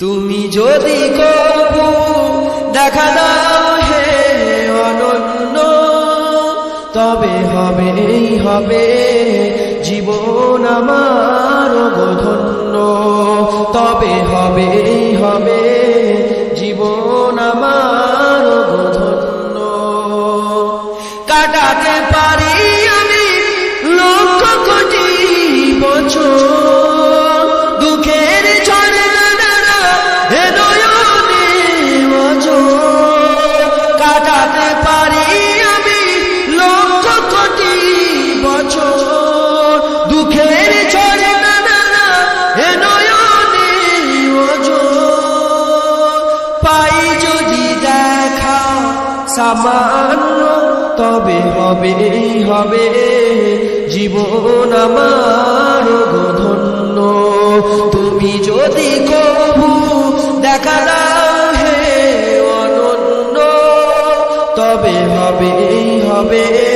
তুমি যদি কবু দেখা দাও হে অনন্য, তবে হবে, এই হবে জীবন আমার গধন্য তবে হবে, এই হবে সামান্য, তবে হবে হবে। জীবন আমার ধন্য। তুমি যদি কবু দেখা দাও হে অনন্য, তবে হবে হবে।